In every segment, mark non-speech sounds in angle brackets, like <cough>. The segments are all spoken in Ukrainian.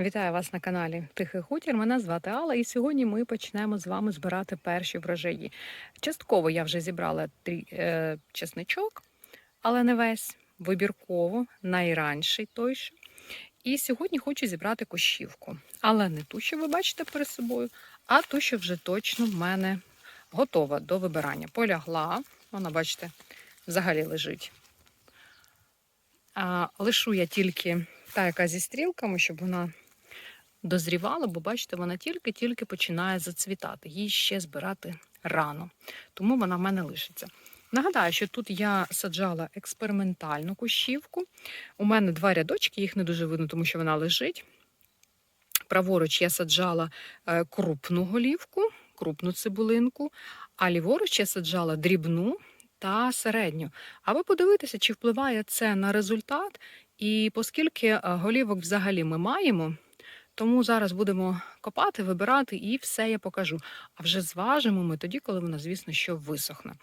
Вітаю вас на каналі Тихий Хутір. Мене звати Алла, і сьогодні ми почнемо з вами збирати перші врожаї. Частково я вже зібрала трі, е, чесничок, але не весь вибірково, найранший той що. І сьогодні хочу зібрати кущівку. Але не ту, що ви бачите перед собою, а ту, що вже точно в мене готова до вибирання. Полягла, вона, бачите, взагалі лежить. А, лишу я тільки та, яка зі стрілками, щоб вона дозрівала, бо бачите, вона тільки-тільки починає зацвітати. Її ще збирати рано. Тому вона в мене лишиться. Нагадаю, що тут я саджала експериментальну кущівку. У мене два рядочки, їх не дуже видно, тому що вона лежить. Праворуч я саджала е, крупну голівку, крупну цибулинку, а ліворуч я саджала дрібну та середню. Аби подивитися, чи впливає це на результат, і оскільки е, голівок взагалі ми маємо, тому зараз будемо копати, вибирати і все я покажу. А вже зважимо ми тоді, коли вона, звісно, що висохне.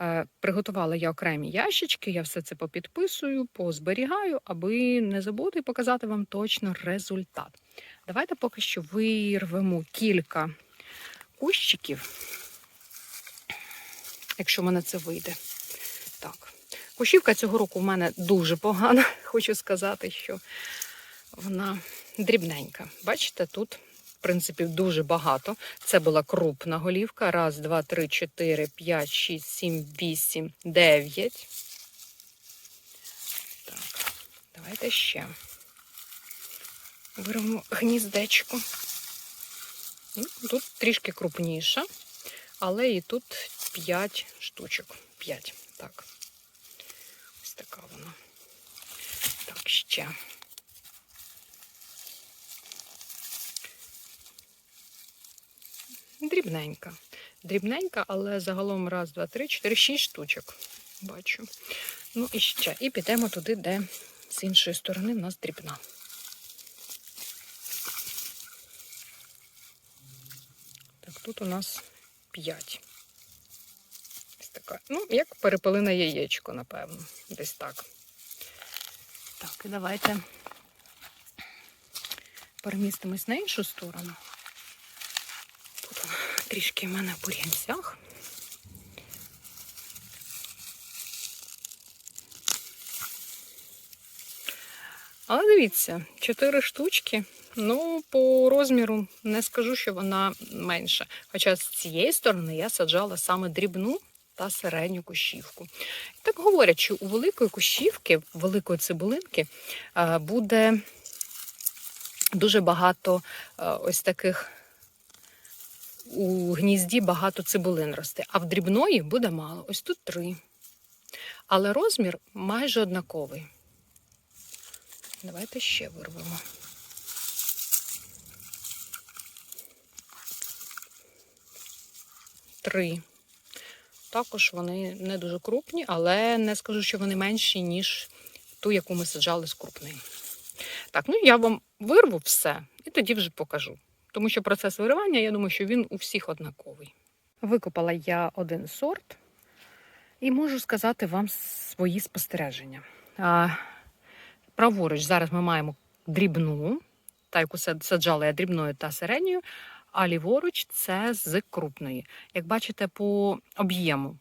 Е, Приготувала я окремі ящички, я все це попідписую, позберігаю, аби не забути показати вам точно результат. Давайте поки що вирвемо кілька кущиків, якщо в мене це вийде. Так. Кущівка цього року в мене дуже погана. <laughs> Хочу сказати, що вона дрібненька. Бачите, тут принципів дуже багато. Це була крупна голівка. Раз, два, три, чотири, п'ять, шість, сім, вісім, дев'ять. Так, давайте ще. Беремо гніздечко. Ну, Тут трішки крупніша, але і тут 5 штучок. 5. Так. Ось така вона. Так, ще. Дрібненька. Дрібненька, але загалом раз, два, три, чотири, шість штучок. Бачу. Ну і ще. І підемо туди, де з іншої сторони в нас дрібна. Так, тут у нас п'ять. Ось така. Ну, як перепелине яєчко, напевно. Десь так. Так, і давайте перемістимось на іншу сторону. Трішки в мене в бур'янцях. Але дивіться, чотири штучки. Ну, по розміру не скажу, що вона менша. Хоча з цієї сторони я саджала саме дрібну та середню кущівку. Так говорять, що у великої кущівки, великої цибулинки, е, буде дуже багато е, ось таких у гнізді багато цибулин росте, а в дрібної буде мало. Ось тут три. Але розмір майже однаковий. Давайте ще вирвемо. Три. Також вони не дуже крупні, але не скажу, що вони менші, ніж ту, яку ми саджали з крупної. Так, ну я вам вирву все і тоді вже покажу. Тому що процес виривання, я думаю, що він у всіх однаковий. Викопала я один сорт і можу сказати вам свої спостереження. А, Праворуч зараз ми маємо дрібну, та яку саджала я дрібною та середньою, а ліворуч це з крупної. Як бачите, по об'єму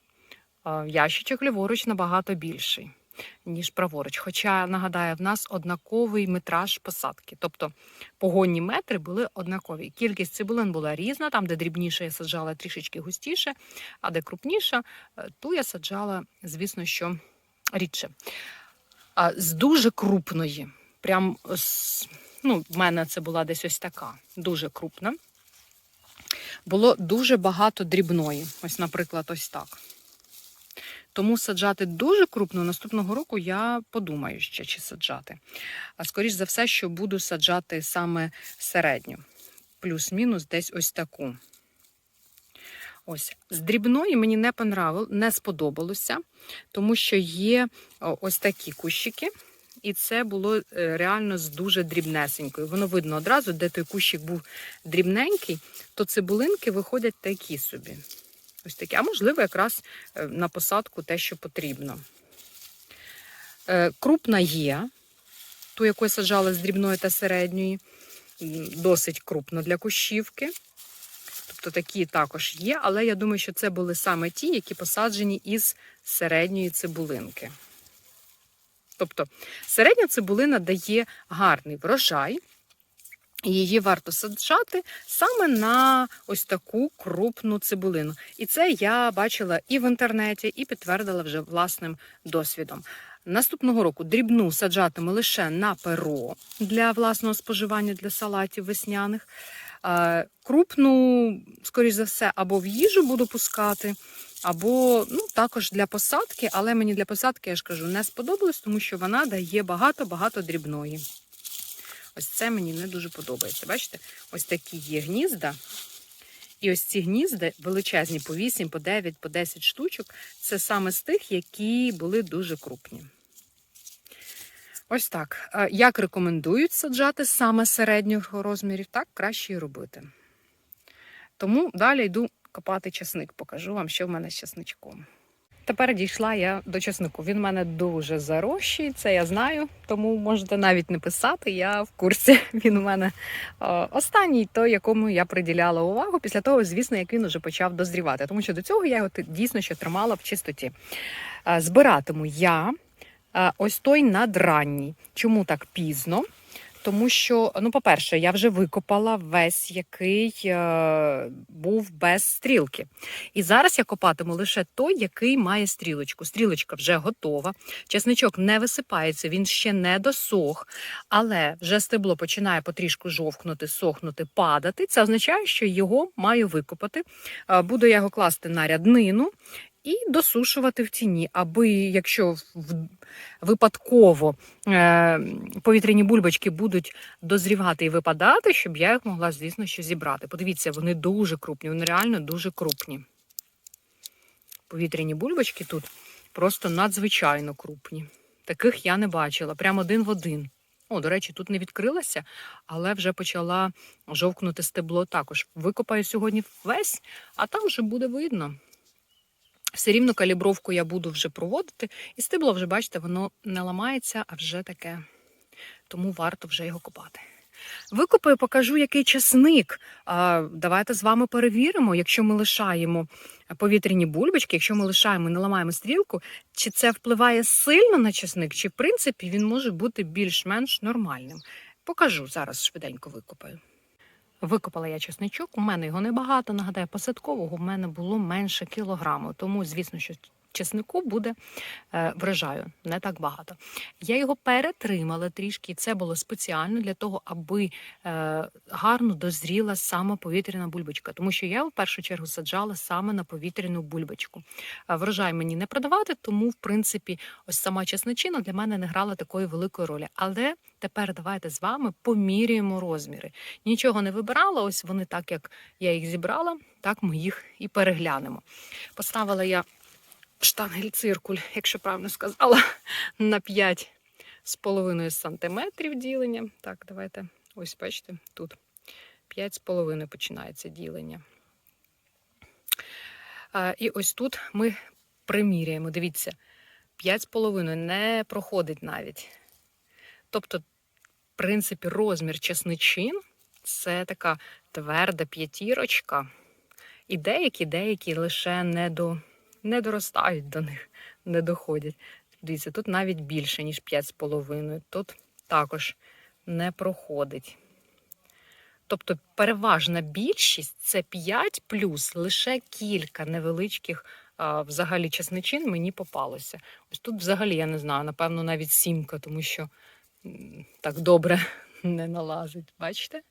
ящичок ліворуч набагато більший, ніж праворуч. Хоча, нагадаю, в нас однаковий метраж посадки. Тобто погонні метри були однакові. Кількість цибулин була різна, там, де дрібніше я саджала трішечки густіше, а де крупніша, ту я саджала, звісно, що рідше. А з дуже крупної, прям ну, в мене це була десь ось така, дуже крупна було дуже багато дрібної. Ось, наприклад, ось так. Тому саджати дуже крупну наступного року я подумаю ще, чи саджати. А скоріш за все, що буду саджати саме середню. Плюс-мінус десь ось таку. Ось, з дрібної мені не понравило, не сподобалося, тому що є ось такі кущики. І це було е, реально з дуже дрібнесенькою. Воно видно одразу, де той кущик був дрібненький, то цибулинки виходять такі собі. Ось такі. А можливо, якраз е, на посадку те, що потрібно. Е, крупна є, ту, яку я саджала з дрібної та середньої. досить крупно для кущівки. Тобто такі також є, але я думаю, що це були саме ті, які посаджені із середньої цибулинки. Тобто середня цибулина дає гарний врожай, її варто саджати саме на ось таку крупну цибулину. І це я бачила і в інтернеті, і підтвердила вже власним досвідом. Наступного року дрібну саджатиму лише на перо для власного споживання для салатів весняних. Крупну, скоріш за все, або в їжу буду пускати, або ну, також для посадки, але мені для посадки, я ж кажу, не сподобалось, тому що вона дає багато-багато дрібної. Ось це мені не дуже подобається. Бачите, ось такі є гнізда. І ось ці гнізда величезні по 8, по 9, по 10 штучок. Це саме з тих, які були дуже крупні. Ось так. Як рекомендують саджати саме середнього розмірів, так краще і робити. Тому далі йду копати часник. Покажу вам, що в мене з часничком. Тепер дійшла я до часнику. Він в мене дуже зарощий, це я знаю, тому можете навіть не писати. Я в курсі. <laughs> Він у мене е, останній, той, якому я приділяла увагу після того, звісно, як він уже почав дозрівати. Тому що до цього я його дійсно ще тримала в чистоті. Е, Збиратиму я е, ось той надранній. Чому так пізно? Тому що, ну, по-перше, я вже викопала весь, який е, був без стрілки. І зараз я копатиму лише той, який має стрілочку. Стрілочка вже готова. Чесничок не висипається, він ще не досох, але вже стебло починає потрішку жовкнути, сохнути, падати. Це означає, що його маю викопати. Е, Буду я його класти на ряднину. І досушувати в тіні, аби якщо випадково е, повітряні бульбочки будуть дозрівати і випадати, щоб я їх могла, звісно, що зібрати. Подивіться, вони дуже крупні, вони реально дуже крупні. Повітряні бульбочки тут просто надзвичайно крупні. Таких я не бачила, прямо один в один. О, до речі, тут не відкрилася, але вже почала жовкнути стебло також. Викопаю сьогодні весь, а там вже буде видно. Все рівно калібровку я буду вже проводити, і стебло вже, бачите, воно не ламається, а вже таке. Тому варто вже його копати. Викопаю, покажу, який часник. Давайте з вами перевіримо, якщо ми лишаємо повітряні бульбочки, якщо ми лишаємо і не ламаємо стрілку, чи це впливає сильно на часник, чи в принципі він може бути більш-менш нормальним. Покажу зараз швиденько викопаю. Викопала я чесничок, у мене його небагато. Нагадаю, посадкового в мене було менше кілограму, тому, звісно, що чеснику буде е, врожаю не так багато. Я його перетримала трішки, і це було спеціально для того, аби е, гарно дозріла саме повітряна бульбочка, тому що я в першу чергу саджала саме на повітряну бульбочку. Е, Врожай мені не продавати, тому в принципі ось сама чесничина для мене не грала такої великої ролі. Але тепер давайте з вами поміряємо розміри. Нічого не вибирала, ось вони так, як я їх зібрала, так ми їх і переглянемо. Поставила я штангель-циркуль, якщо правильно сказала, <laughs> на 5 з сантиметрів ділення. Так, давайте, ось бачите, тут 5 з половиною починається ділення. І ось тут ми приміряємо. Дивіться, 5 з половиною не проходить навіть. Тобто, в принципі, розмір чесничин це така тверда п'ятірочка. І деякі, деякі лише не, до, не доростають до них, не доходять. Дивіться, тут навіть більше, ніж 5,5. Тут також не проходить. Тобто переважна більшість це 5 плюс лише кілька невеличких взагалі чесничин мені попалося. Ось тут взагалі я не знаю, напевно, навіть сімка, тому що так добре не налазить. Бачите?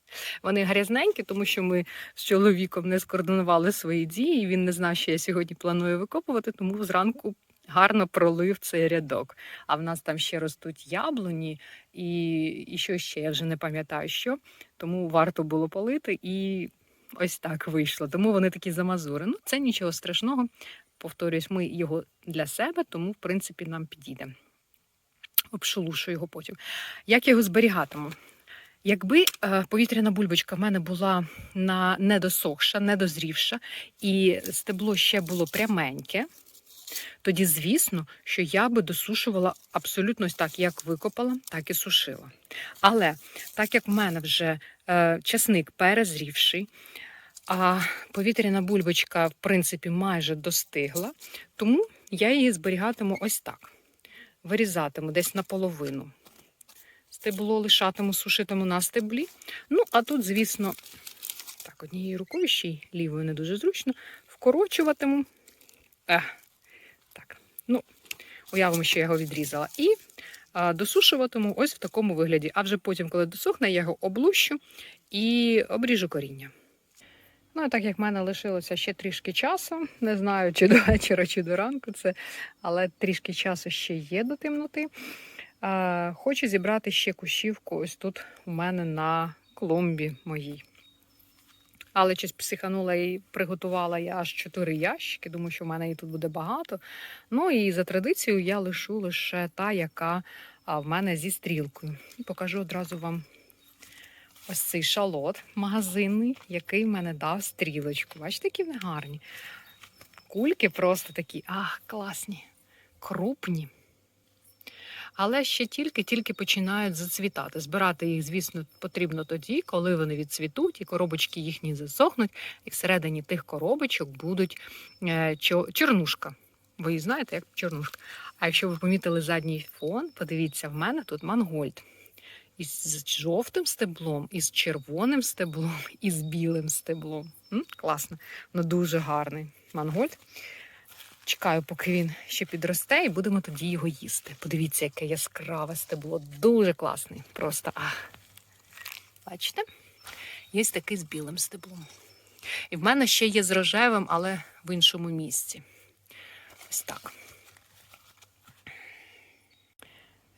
Вони грязненькі, тому що ми з чоловіком не скоординували свої дії. і Він не знав, що я сьогодні планую викопувати, тому зранку гарно пролив цей рядок. А в нас там ще ростуть яблуні, і, і що ще, я вже не пам'ятаю що. Тому варто було полити і ось так вийшло. Тому вони такі замазури. Ну, це нічого страшного. Повторюсь, ми його для себе, тому в принципі нам підійде. Обшелушу його потім. Як його зберігатиму? Якби е, повітряна бульбочка в мене була на недосохша, недозрівша, і стебло ще було пряменьке, тоді, звісно, що я би досушувала абсолютно так, як викопала, так і сушила. Але так як в мене вже е, часник перезрівший, а повітряна бульбочка, в принципі, майже достигла, тому я її зберігатиму ось так. Вирізатиму десь наполовину. Стебло лишатиму, сушитиму на стеблі. Ну, а тут, звісно, так, однією рукою ще й лівою не дуже зручно. Вкорочуватиму. Ех, так, ну, уявимо, що я його відрізала. І а, досушуватиму ось в такому вигляді. А вже потім, коли досохне, я його облущу і обріжу коріння. Ну, і так як в мене лишилося ще трішки часу, не знаю, чи до <laughs> вечора, чи до ранку це, але трішки часу ще є до темноти. Хочу зібрати ще кущівку ось тут у мене на клумбі моїй. Але щось психанула і приготувала я аж чотири ящики. Думаю, що в мене її тут буде багато. Ну і за традицією я лишу лише та, яка в мене зі стрілкою. І покажу одразу вам ось цей шалот магазинний, який в мене дав стрілочку. Бачите, які вони гарні. Кульки просто такі, ах, класні, крупні. Але ще тільки-тільки починають зацвітати. Збирати їх, звісно, потрібно тоді, коли вони відцвітуть, і коробочки їхні засохнуть, і всередині тих коробочок будуть е, чорнушка. Ви її знаєте, як чорнушка. А якщо ви помітили задній фон, подивіться, в мене тут мангольд. Із жовтим стеблом, із червоним стеблом, <laughs> і з білим стеблом. М? Класно. Ну дуже гарний мангольд. Чекаю, поки він ще підросте, і будемо тоді його їсти. Подивіться, яке яскраве стебло. Дуже класний. Просто ах. Бачите? Є такий з білим стеблом. І в мене ще є з рожевим, але в іншому місці. Ось так.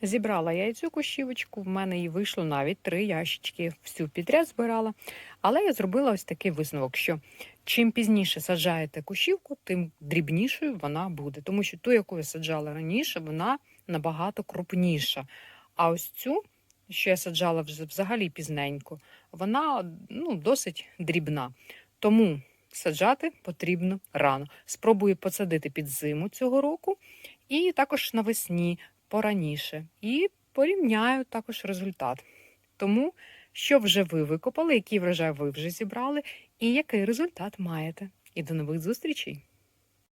Зібрала я цю кущівочку, в мене її вийшло навіть три ящички, всю підряд збирала. Але я зробила ось такий висновок, що чим пізніше саджаєте кущівку, тим дрібнішою вона буде. Тому що ту, яку я саджала раніше, вона набагато крупніша. А ось цю, що я саджала взагалі пізненько, вона ну, досить дрібна. Тому саджати потрібно рано. Спробую посадити під зиму цього року і також навесні пораніше. І порівняю також результат. Тому, що вже ви викопали, який врожай ви вже зібрали, і який результат маєте. І до нових зустрічей!